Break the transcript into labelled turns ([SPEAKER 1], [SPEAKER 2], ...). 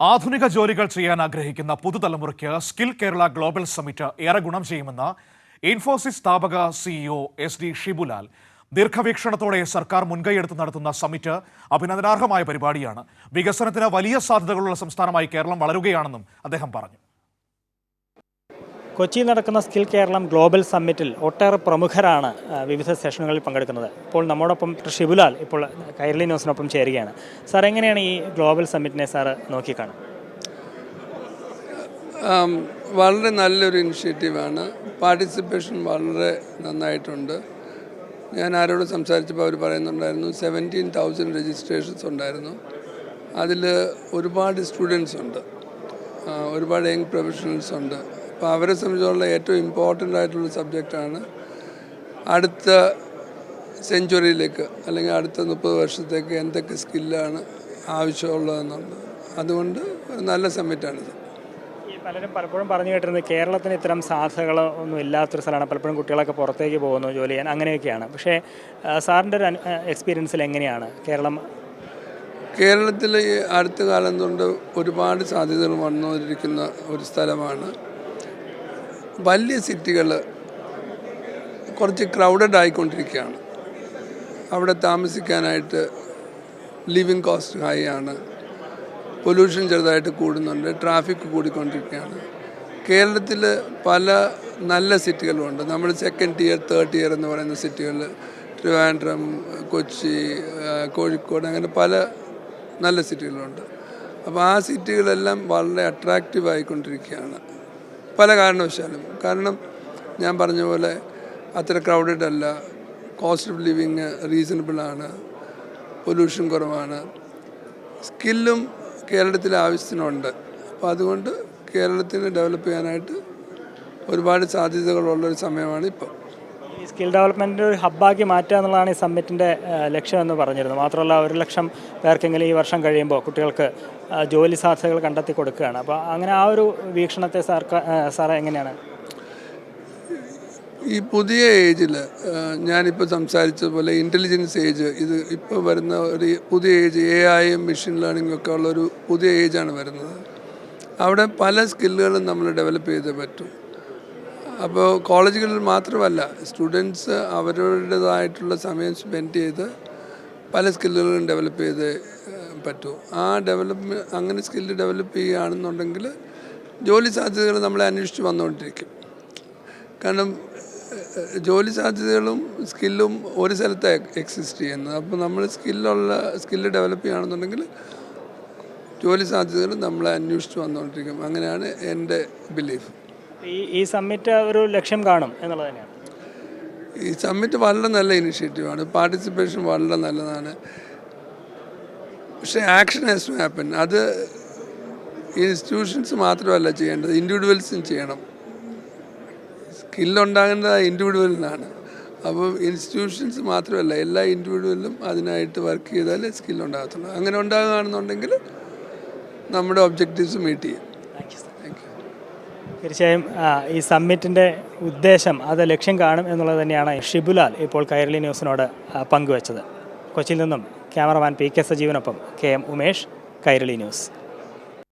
[SPEAKER 1] ആധുനിക ജോലികൾ ചെയ്യാൻ ആഗ്രഹിക്കുന്ന പുതുതലമുറയ്ക്ക് സ്കിൽ കേരള ഗ്ലോബൽ സമ്മിറ്റ് ഏറെ ഗുണം ചെയ്യുമെന്ന് ഇൻഫോസിസ് സ്ഥാപക സിഇഒ എസ് ഡി ഷിബുലാൽ ദീർഘവീക്ഷണത്തോടെ സർക്കാർ മുൻകൈയെടുത്ത് നടത്തുന്ന സമ്മിറ്റ് അഭിനന്ദനാർഹമായ പരിപാടിയാണ്. വികസനത്തിന് വലിയ സാധ്യതകളുള്ള സംസ്ഥാനമായി കേരളം വളരുകയാണെന്നും അദ്ദേഹം പറഞ്ഞു.
[SPEAKER 2] കൊച്ചിയിൽ നടക്കുന്ന സ്കിൽ കേരളം ഗ്ലോബൽ സമ്മിറ്റിൽ ഒട്ടേറെ പ്രമുഖരാണ് വിവിധ സെഷനുകളിൽ പങ്കെടുക്കുന്നത്. ഇപ്പോൾ നമ്മോടൊപ്പം ഷിബുലാൽ ഇപ്പോൾ കൈരളി ന്യൂസിനൊപ്പം ചേരുകയാണ്. സാർ എങ്ങനെയാണ് ഈ ഗ്ലോബൽ സമ്മിറ്റിനെ സാർ
[SPEAKER 3] നോക്കിക്കാണുന്നത്? വളരെ നല്ലൊരു ഇനിഷ്യേറ്റീവാണ്. പാർട്ടിസിപ്പേഷൻ വളരെ നന്നായിട്ടുണ്ട്. ഞാൻ ആരോട് സംസാരിച്ചപ്പോൾ അവർ പറയുന്നുണ്ടായിരുന്നു സെവന്റീൻ തൗസൻഡ് രജിസ്ട്രേഷൻസ് ഉണ്ടായിരുന്നു. അതിൽ ഒരുപാട് സ്റ്റുഡൻസ് ഉണ്ട്. ഒരുപാട് യങ് പ്രൊഫഷണൽസ് ഉണ്ട്. അപ്പോൾ അവരെ സംബന്ധിച്ചുള്ള ഏറ്റവും ഇമ്പോർട്ടന്റ് ആയിട്ടുള്ള സബ്ജക്റ്റാണ് അടുത്ത സെഞ്ചുറിയിലേക്ക് അല്ലെങ്കിൽ അടുത്ത മുപ്പത് വർഷത്തേക്ക് എന്തൊക്കെ സ്കില്ലാണ് ആവശ്യമുള്ളതെന്നുള്ളത്. അതുകൊണ്ട് ഒരു നല്ല സബ്മിറ്റാണിത്
[SPEAKER 2] ഈ പലരും പലപ്പോഴും പറഞ്ഞു കേട്ടിരുന്നത് കേരളത്തിന് ഇത്തരം സാധ്യതകൾ ഒന്നും ഇല്ലാത്തൊരു സ്ഥലമാണ്. പലപ്പോഴും കുട്ടികളൊക്കെ പുറത്തേക്ക് പോകുന്നു ജോലി ചെയ്യാൻ അങ്ങനെയൊക്കെയാണ്. പക്ഷേ സാറിന്റെ ഒരു എക്സ്പീരിയൻസിൽ എങ്ങനെയാണ് കേരളം?
[SPEAKER 3] കേരളത്തിൽ ഈ അടുത്ത കാലം കൊണ്ട് ഒരുപാട് സാധ്യതകൾ വന്നുകൊണ്ടിരിക്കുന്ന ഒരു സ്ഥലമാണ് വലിയ സിറ്റികൾ കുറച്ച് ക്രൗഡഡ് ആയിക്കൊണ്ടിരിക്കുകയാണ്. അവിടെ താമസിക്കാനായിട്ട് ലിവിങ് കോസ്റ്റ് ഹൈ ആണ്. പൊല്യൂഷൻ ചെറുതായിട്ട് കൂടുന്നുണ്ട്. ട്രാഫിക് കൂടിക്കൊണ്ടിരിക്കുകയാണ്. കേരളത്തിൽ പല നല്ല സിറ്റികളുമുണ്ട് നമ്മൾ സെക്കൻഡ് ഇയർ തേർഡ് ഇയർ എന്ന് പറയുന്ന സിറ്റികളിൽ ട്രിവാൻഡ്രം കൊച്ചി കോഴിക്കോട് അങ്ങനെ പല നല്ല സിറ്റികളുണ്ട്. അപ്പോൾ ആ സിറ്റികളെല്ലാം വളരെ അട്രാക്റ്റീവ് ആയിക്കൊണ്ടിരിക്കുകയാണ്. പല കാരണവശാലും. കാരണം ഞാൻ പറഞ്ഞ പോലെ അത്ര ക്രൗഡഡ് അല്ല. കോസ്റ്റ് ഓഫ് ലിവിങ് റീസണബിളാണ് പൊല്യൂഷൻ കുറവാണ്. സ്കില്ലും കേരളത്തിൽ ആവശ്യത്തിനുണ്ട്. അപ്പോൾ അതുകൊണ്ട് കേരളത്തിന് ഡെവലപ്പ് ചെയ്യാനായിട്ട് ഒരുപാട് സാധ്യതകളുള്ളൊരു സമയമാണ് ഇപ്പോൾ
[SPEAKER 2] ഈ സ്കിൽ ഡെവലപ്മെന്റ് ഒരു ഹബ്ബാക്കി മാറ്റുക എന്നുള്ളതാണ് ഈ സമ്മിറ്റിന്റെ ലക്ഷ്യമെന്ന് പറഞ്ഞിരുന്നു മാത്രമല്ല ഒരു ലക്ഷം പേർക്കെങ്കിലും ഈ വർഷം കഴിയുമ്പോൾ കുട്ടികൾക്ക് ജോലി സാധ്യതകൾ കണ്ടെത്തി കൊടുക്കുകയാണ്. അപ്പോൾ അങ്ങനെ ആ ഒരു വീക്ഷണത്തെ സാർക്ക് സാർ എങ്ങനെയാണ്?
[SPEAKER 3] ഈ പുതിയ ഏജിൽ ഞാനിപ്പോൾ സംസാരിച്ചതുപോലെ ഇന്റലിജൻസ് ഏജ് ഇത് ഇപ്പോൾ വരുന്ന ഒരു പുതിയ ഏജ് എ ഐയും മെഷീൻ ലേണിംഗും ഒക്കെ ഉള്ളൊരു പുതിയ ഏജാണ് വരുന്നത്. അവിടെ പല സ്കില്ലുകളും നമ്മൾ ഡെവലപ്പ് ചെയ്തേ പറ്റും. അപ്പോൾ കോളേജുകളിൽ മാത്രമല്ല സ്റ്റുഡൻസ് അവരുടേതായിട്ടുള്ള സമയം സ്പെൻഡ് ചെയ്ത് പല സ്കില്ലുകളും ഡെവലപ്പ് ചെയ്ത് പറ്റൂ. ആ ഡെവലപ്പ് അങ്ങനെ സ്കില്ല് ഡെവലപ്പ് ചെയ്യുകയാണെന്നുണ്ടെങ്കിൽ ജോലി സാധ്യതകൾ നമ്മളെ അന്വേഷിച്ച് വന്നുകൊണ്ടിരിക്കും. കാരണം ജോലി സാധ്യതകളും സ്കില്ലും ഒരു സ്ഥലത്ത് എക്സിസ്റ്റ് ചെയ്യുന്നത്. അപ്പോൾ നമ്മൾ സ്കില്ലുള്ള സ്കില്ല് ഡെവലപ്പ് ചെയ്യുകയാണെന്നുണ്ടെങ്കിൽ ജോലി സാധ്യതകൾ നമ്മളെ അന്വേഷിച്ച് വന്നുകൊണ്ടിരിക്കും. അങ്ങനെയാണ് എന്റെ ബിലീഫ്
[SPEAKER 2] ഈ ഈ സമ്മിറ്റ് ഒരു ലക്ഷ്യം കാണും എന്നുള്ളത് തന്നെയാണ്.
[SPEAKER 3] ഈ സമ്മിറ്റ് വളരെ നല്ല ഇനിഷ്യേറ്റീവാണ്. പാർട്ടിസിപ്പേഷൻ വളരെ നല്ലതാണ്. പക്ഷേ ആക്ഷൻ ഹാസ് ടു ഹാപ്പൻ. അത് ഇൻസ്റ്റിറ്റ്യൂഷൻസ് മാത്രമല്ല ചെയ്യേണ്ടത്. ഇൻഡിവിജ്വൽസും ചെയ്യണം. സ്കില്ലുണ്ടാകേണ്ടത് ഇൻഡിവിജ്വലിനാണ് അപ്പോൾ ഇൻസ്റ്റിറ്റ്യൂഷൻസ് മാത്രമല്ല എല്ലാ ഇൻഡിവിജ്വലും അതിനായിട്ട് വർക്ക് ചെയ്താലേ സ്കില്ലുണ്ടാകത്തുള്ളൂ. അങ്ങനെ ഉണ്ടാകുകയാണെന്നുണ്ടെങ്കിൽ നമ്മുടെ ഒബ്ജക്റ്റീവ്സ് മീറ്റ് ചെയ്യും.
[SPEAKER 2] തീർച്ചയായും ഈ സമ്മിറ്റിന്റെ ഉദ്ദേശം അത് ലക്ഷ്യം കാണും എന്നുള്ളത് തന്നെയാണ് ഷിബുലാൽ ഇപ്പോൾ കൈരളി ന്യൂസിനോട് പങ്കുവച്ചത്. കൊച്ചിയിൽ നിന്നും cameraman P K സജീവനൊപ്പം K M Umesh Kairali news.